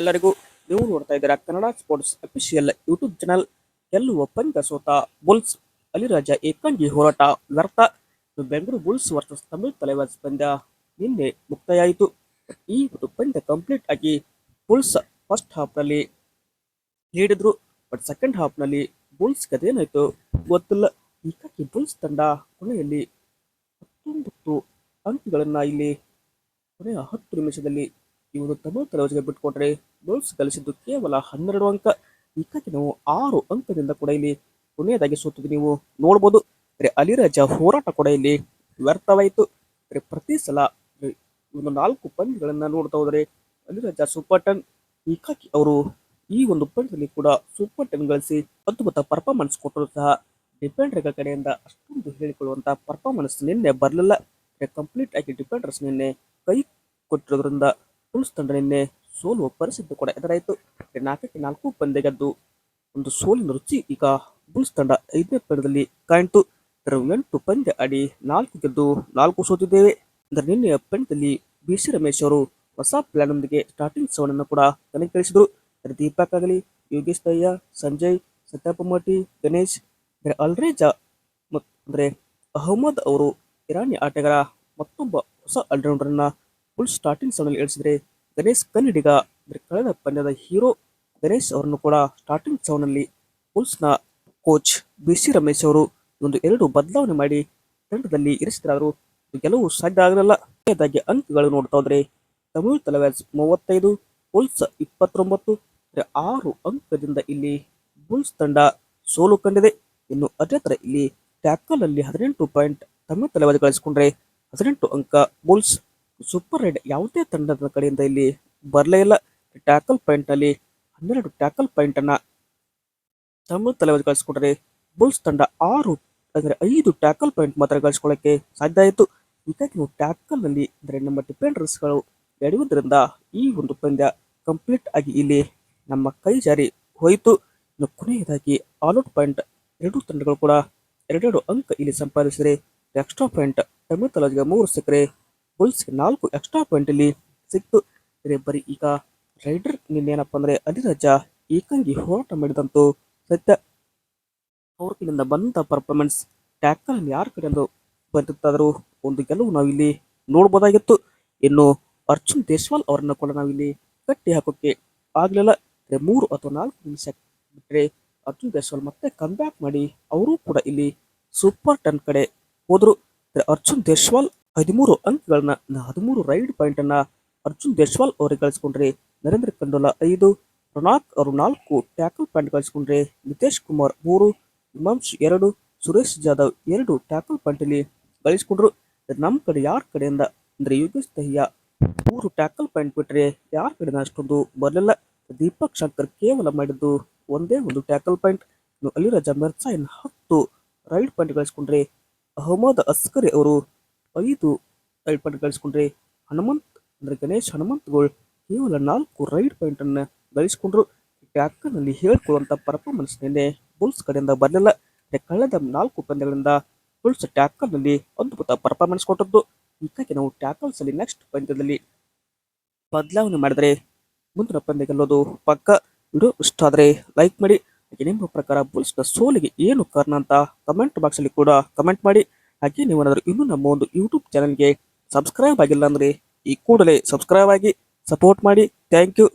ಎಲ್ಲರಿಗೂ ನೀವು ನೋಡ್ತಾ ಇದ್ದೀರಾ Kannada sports official YouTube channel ಗೆಲ್ಲುವ ಪಂದ್ಯ ಸೋತ ಬುಲ್ಸ್ ಅಲಿರಾಜ ಏಕಾಂಗಿ ಹೋರಾಟ ವ್ಯರ್ಥ. ಬೆಂಗಳೂರು ಬುಲ್ಸ್ ವರ್ಸಸ್ ತಮಿಳ್ ತಲೆವಾಸ್ ಪಂದ್ಯ ನಿನ್ನೆ ಮುಕ್ತಾಯಾಯಿತು. ಈ ಒಂದು ಪಂದ್ಯ ಕಂಪ್ಲೀಟ್ ಆಗಿ ಬುಲ್ಸ್ ಫಸ್ಟ್ ಹಾಫ್ನಲ್ಲಿ ನೀಡಿದ್ರು. ಬಟ್ ಸೆಕೆಂಡ್ ಹಾಫ್ನಲ್ಲಿ ಬುಲ್ಸ್ ಕದೇನಾಯಿತು ಗೊತ್ತಿಲ್ಲ. ಹೀಗಾಗಿ ಬುಲ್ಸ್ ತಂಡ ಕೊನೆಯಲ್ಲಿ ಹತ್ತೊಂಬತ್ತು ಅಂಕಿಗಳನ್ನ ಇಲ್ಲಿ ಕೊನೆಯ ಹತ್ತು ನಿಮಿಷದಲ್ಲಿ ಈ ತಮ್ಮ ತಮಿಳು ಬಿಟ್ಕೊಂಡ್ರೆ ಬಿಟ್ಕೊಟ್ರೆ ಬುಲ್ಸ್ ಗಳಿಸಿದ್ದು ಕೇವಲ ಹನ್ನೆರಡು ಅಂಕ. ಹೀಗಾಗಿ ನಾವು ಆರು ಅಂಕದಿಂದ ಕೂಡ ಇಲ್ಲಿ ಕೊನೆಯದಾಗಿ ಸೋತಿದ್ದು ನೀವು ನೋಡ್ಬೋದು. ಅಂದ್ರೆ ಅಲಿರಾಜ ಹೋರಾಟ ಕೂಡ ಇಲ್ಲಿ ವ್ಯರ್ಥವಾಯಿತು. ಪ್ರತಿ ಸಲ ಒಂದು ನಾಲ್ಕು ಪಂದ್ಯಗಳನ್ನ ನೋಡ್ತಾ ಹೋದರೆ ಅಲಿರಾಜ ಸೂಪರ್ ಟನ್. ಈಕಕಿ ಅವರು ಈ ಒಂದು ಪಂದ್ಯದಲ್ಲಿ ಕೂಡ ಸೂಪರ್ ಟೆನ್ ಗಳಿಸಿ ಅದ್ಭುತ ಪರ್ಫಾರ್ಮೆನ್ಸ್ ಕೊಟ್ಟರು ಸಹ ಡಿಫೆಂಡರ್ಗಳ ಕಡೆಯಿಂದ ಅಷ್ಟೊಂದು ಹೇಳಿಕೊಳ್ಳುವಂತ ಪರ್ಫಾರ್ಮೆನ್ಸ್ ನಿನ್ನೆ ಬರಲಿಲ್ಲ. ಕಂಪ್ಲೀಟ್ ಆಗಿ ಡಿಫೆಂಡರ್ಸ್ ನಿನ್ನೆ ಕೈ ಕೊಟ್ಟಿರೋದ್ರಿಂದ ಬುಲ್ಸ್ ತಂಡ ನಿನ್ನೆ ಸೋಲುವ ಪರಿಸ್ಥಿತಿ ಕೂಡ ಎದುರಾಯಿತು. ನಾಲ್ಕಕ್ಕೆ ನಾಲ್ಕು ಪಂದ್ಯ ಗೆದ್ದು ಒಂದು ಸೋಲಿನ ರುಚಿ ಈಗ ಬುಲ್ಸ್ ತಂಡ ಐದನೇ ಪಂದ್ಯದಲ್ಲಿ ಕಾಣ್ತು ಇದರ ಎಂಟು ಪಂದ್ಯ ಆಡಿ ನಾಲ್ಕು ಗೆದ್ದು ನಾಲ್ಕು ಸೋತಿದ್ದೇವೆ. ಅಂದರೆ ನಿನ್ನೆಯ ಪಂದ್ಯದಲ್ಲಿ ಬಿ ಸಿ ರಮೇಶ್ ಅವರು ಹೊಸ ಪ್ಲಾನ್ ಸ್ಟಾರ್ಟಿಂಗ್ ಸೆವೆನ್ ಕೂಡ ಕಳಿಸಿದರು ದೀಪಕ್ ಆಗಲಿ ಯೋಗೇಶ್ ದಯ್ಯ, ಸಂಜಯ್ ಸತ್ಯಪಮಟಿ ಗಣೇಶ್ ಅಲ್ರೇಜ ಅಂದ್ರೆ ಅಹಮದ್ ಅವರು ಇರಾನಿ ಆಟಗಾರ ಮತ್ತೊಬ್ಬ ಹೊಸ ಆಲ್ರೌಂಡರ್ನ ಫುಲ್ ಸ್ಟಾರ್ಟಿಂಗ್ ಸೆವೆನ್ ಇಳಿಸಿದ್ರೆ ಗಣೇಶ್ ಕನ್ನಡಿಗ ಅಂದ್ರೆ ಕಳೆದ ಪಂದ್ಯದ ಹೀರೋ ಗಣೇಶ್ ಅವರನ್ನು ಕೂಡ ಸ್ಟಾರ್ಟಿಂಗ್ ಸೆವೆನ್ ಅಲ್ಲಿ ಬುಲ್ಸ್ನ ಕೋಚ್ ಬಿ ಸಿ ರಮೇಶ್ ಅವರು ಒಂದು ಎರಡು ಬದಲಾವಣೆ ಮಾಡಿ ತಂಡದಲ್ಲಿ ಇರಿಸಿದ್ರಾದರೂ ಗೆಲುವು ಸಾಧ್ಯ ಆಗಲಿಲ್ಲ. ಕೊನೆಯದಾಗಿ ಅಂಕಗಳು ನೋಡ್ತಾ ಹೋದ್ರೆ ತಮಿಳು ತಲವಾಸ್ ಮೂವತ್ತೈದು ಬುಲ್ಸ್ ಇಪ್ಪತ್ತೊಂಬತ್ತು ಆರು ಅಂಕದಿಂದ ಇಲ್ಲಿ ಬುಲ್ಸ್ ತಂಡ ಸೋಲು ಕಂಡಿದೆ. ಇನ್ನು ಅದೇ ತರ ಇಲ್ಲಿ ಟ್ಯಾಕಲ್ ಅಲ್ಲಿ ಹದಿನೆಂಟು ಪಾಯಿಂಟ್ ತಮಿಳು ತಲವಾದಿ ಗಳಿಸಿಕೊಂಡ್ರೆ ಹದಿನೆಂಟು ಅಂಕ ಬುಲ್ಸ್ ಸೂಪರ್ ರೈಡ್ ಯಾವುದೇ ತಂಡದ ಕಡೆಯಿಂದ ಇಲ್ಲಿ ಬರಲೇ ಇಲ್ಲ. ಟ್ಯಾಕಲ್ ಪಾಯಿಂಟ್ ಅಲ್ಲಿ ಹನ್ನೆರಡು ಟ್ಯಾಕಲ್ ಪಾಯಿಂಟ್ ಅನ್ನ ತಮ್ಮ ತಲೆವಾದಿ ಗಳಿಸಿಕೊಂಡ್ರೆ ಬುಲ್ಸ್ ತಂಡ ಆರು, ಅಂದರೆ ಐದು ಟ್ಯಾಕಲ್ ಪಾಯಿಂಟ್ ಮಾತ್ರ ಗಳಿಸ್ಕೊಳ್ಳಕ್ಕೆ ಸಾಧ್ಯ ಆಯಿತು. ಹೀಗಾಗಿ ನೀವು ಟ್ಯಾಕಲ್ನಲ್ಲಿ ಅಂದರೆ ನಮ್ಮ ಡಿಫೆಂಡರ್ಸ್ಗಳು ಎಳೆಯುವುದರಿಂದ ಈ ಒಂದು ಪಂದ್ಯ ಕಂಪ್ಲೀಟ್ ಆಗಿ ಇಲ್ಲಿ ನಮ್ಮ ಕೈ ಜಾರಿ ಹೋಯಿತು. ಇನ್ನು ಕೊನೆಯದಾಗಿ ಆಲ್ಔಟ್ ಪಾಯಿಂಟ್ ಎರಡು ತಂಡಗಳು ಕೂಡ ಎರಡೆರಡು ಅಂಕ ಇಲ್ಲಿ ಸಂಪಾದಿಸಿದರೆ ಎಕ್ಸ್ಟ್ರಾ ಪಾಯಿಂಟ್ ತಮಿಳು ತಲೆಗೆ ಮೂರು ಸಿಕ್ಕರೆ ಬುಲ್ಸ್ಗೆ ನಾಲ್ಕು ಎಕ್ಸ್ಟ್ರಾ ಪಾಯಿಂಟ್ ಇಲ್ಲಿ ಸಿಕ್ತು. ಬರೀ ಈಗ ರೈಡರ್ ನಿನ್ನೇನಪ್ಪ ಅಂದ್ರೆ ಅಲಿರಾಜ ಏಕಾಂಗಿ ಹೋರಾಟ ಮಾಡಿದಂತೂ ಸತ್ಯ. ಅವ್ರ ಬಂದ ಪರ್ಫಾರ್ಮೆನ್ಸ್ ಟ್ಯಾಕಲ್ ಯಾರ ಕಡೆಯಿಂದ ಬಂದಿತ್ತಾದರೂ ಒಂದು ಗೆಲುವು ನಾವಿಲ್ಲಿ ನೋಡ್ಬೋದಾಗಿತ್ತು. ಇನ್ನು ಅರ್ಜುನ್ ದೇಶ್ವಾಲ್ ಅವರನ್ನ ಕೂಡ ನಾವಿಲ್ಲಿ ಕಟ್ಟಿ ಹಾಕೋಕೆ ಆಗ್ಲಿಲ್ಲ. ಮೂರು ಅಥವಾ ನಾಲ್ಕು ನಿಮಿಷ ಬಿಟ್ಟರೆ ಅರ್ಜುನ್ ದೇಶ್ವಾಲ್ ಮತ್ತೆ ಕಮ್ಬ್ಯಾಕ್ ಮಾಡಿ ಅವರು ಕೂಡ ಇಲ್ಲಿ ಸೂಪರ್ ಟನ್ ಕಡೆ ಹೋದ್ರು. ಅರ್ಜುನ್ ದೇಶ್ವಾಲ್ ಹದಿಮೂರು ಅಂಕಗಳನ್ನ, ಹದಿಮೂರು ರೈಡ್ ಪಾಯಿಂಟ್ ಅನ್ನ ಅರ್ಜುನ್ ದೇಶ್ವಾಲ್ ಅವರಿಗೆ ಕಳಿಸ್ಕೊಂಡ್ರೆ, ನರೇಂದ್ರ ಕಂಡೋಲ ಐದು ರೊನಾಕ್ ಅವರು ನಾಲ್ಕು, ಟ್ಯಾಕಲ್ ಪಾಯಿಂಟ್ ಗಳಿಸಿಕೊಂಡ್ರೆ ನಿತೇಶ್ ಕುಮಾರ್ ಮೂರು, ಹಿಮಾಂಶ್ ಎರಡು, ಸುರೇಶ್ ಜಾಧವ್ ಎರಡು ಟ್ಯಾಕಲ್ ಪಾಯಿಂಟ್ ಅಲ್ಲಿ ಗಳಿಸ್ಕೊಂಡ್ರು ನಮ್ಮ ಕಡೆ ಯಾರ ಕಡೆಯಿಂದ ಅಂದ್ರೆ ಯೋಗೇಶ್ ದಹಿಯಾ ಮೂರು ಟ್ಯಾಕಲ್ ಪಾಯಿಂಟ್ ಬಿಟ್ರೆ ಯಾರ ಕಡೆಯಿಂದ ಅಷ್ಟೊಂದು ಬರಲಿಲ್ಲ. ದೀಪಕ್ ಶಂಕರ್ ಕೇವಲ ಮಾಡಿದ್ದು ಒಂದೇ ಒಂದು ಟ್ಯಾಕಲ್ ಪಾಯಿಂಟ್. ಅಲ್ಲಿ ಅಲಿರಾಜ ಮಿರ್ಸಾಯಿನ್ ಹತ್ತು ರೈಡ್ ಪಾಯಿಂಟ್ ಗಳಿಸ್ಕೊಂಡ್ರೆ ಅಹಮದ್ ಅಸ್ಕರಿ ಅವರು ಐದು ರೈಡ್ ಪಾಯಿಂಟ್ ಗಳಿಸ್ಕೊಂಡ್ರೆ ಹನುಮಂತ್ ಅಂದ್ರೆ ಗಣೇಶ್ ಹನುಮಂತ್ಗಳು ಕೇವಲ ನಾಲ್ಕು ರೈಡ್ ಪಾಯಿಂಟ್ ಅನ್ನ ಗಳಿಸ್ಕೊಂಡ್ರು. ಟ್ಯಾಕಲ್ನಲ್ಲಿ ಹೇಳ್ಕೊಳ್ಳುವಂತ ಪರ್ಫಾರ್ಮೆನ್ಸ್ ನಿನ್ನೆ ಬುಲ್ಸ್ ಕಡೆಯಿಂದ ಬರಲಿಲ್ಲ. ಕಳೆದ ನಾಲ್ಕು ಪಂದ್ಯಗಳಿಂದ ಬುಲ್ಸ್ ಟ್ಯಾಕಲ್ನಲ್ಲಿ ಅದ್ಭುತ ಪರ್ಫಾರ್ಮೆನ್ಸ್ ಕೊಟ್ಟದ್ದು. ಹೀಗಾಗಿ ನಾವು ಟ್ಯಾಕಲ್ಸ್ ಅಲ್ಲಿ ನೆಕ್ಸ್ಟ್ ಪಂದ್ಯದಲ್ಲಿ ಬದಲಾವಣೆ ಮಾಡಿದ್ರೆ ಮುಂದಿನ ಪಂದ್ಯ ಗೆಲ್ಲೋದು ಪಕ್ಕ. ವಿಡಿಯೋ ಇಷ್ಟ ಆದರೆ ಲೈಕ್ ಮಾಡಿ. ನಿಮ್ಮ ಪ್ರಕಾರ ಬುಲ್ಸ್ನ ಸೋಲಿಗೆ ಏನು ಕಾರಣ ಅಂತ ಕಮೆಂಟ್ ಬಾಕ್ಸ್ ಅಲ್ಲಿ ಕೂಡ ಕಮೆಂಟ್ ಮಾಡಿ. ಹಾಗೆ ನೀವೇನಾದರೂ ಇನ್ನೂ ನಮ್ಮ ಒಂದು ಯೂಟ್ಯೂಬ್ ಚಾನಲ್ಗೆ ಸಬ್ಸ್ಕ್ರೈಬ್ ಆಗಿಲ್ಲ ಅಂದ್ರೆ ಈ ಕೂಡಲೇ ಸಬ್ಸ್ಕ್ರೈಬ್ ಆಗಿ ಸಪೋರ್ಟ್ ಮಾಡಿ. Thank you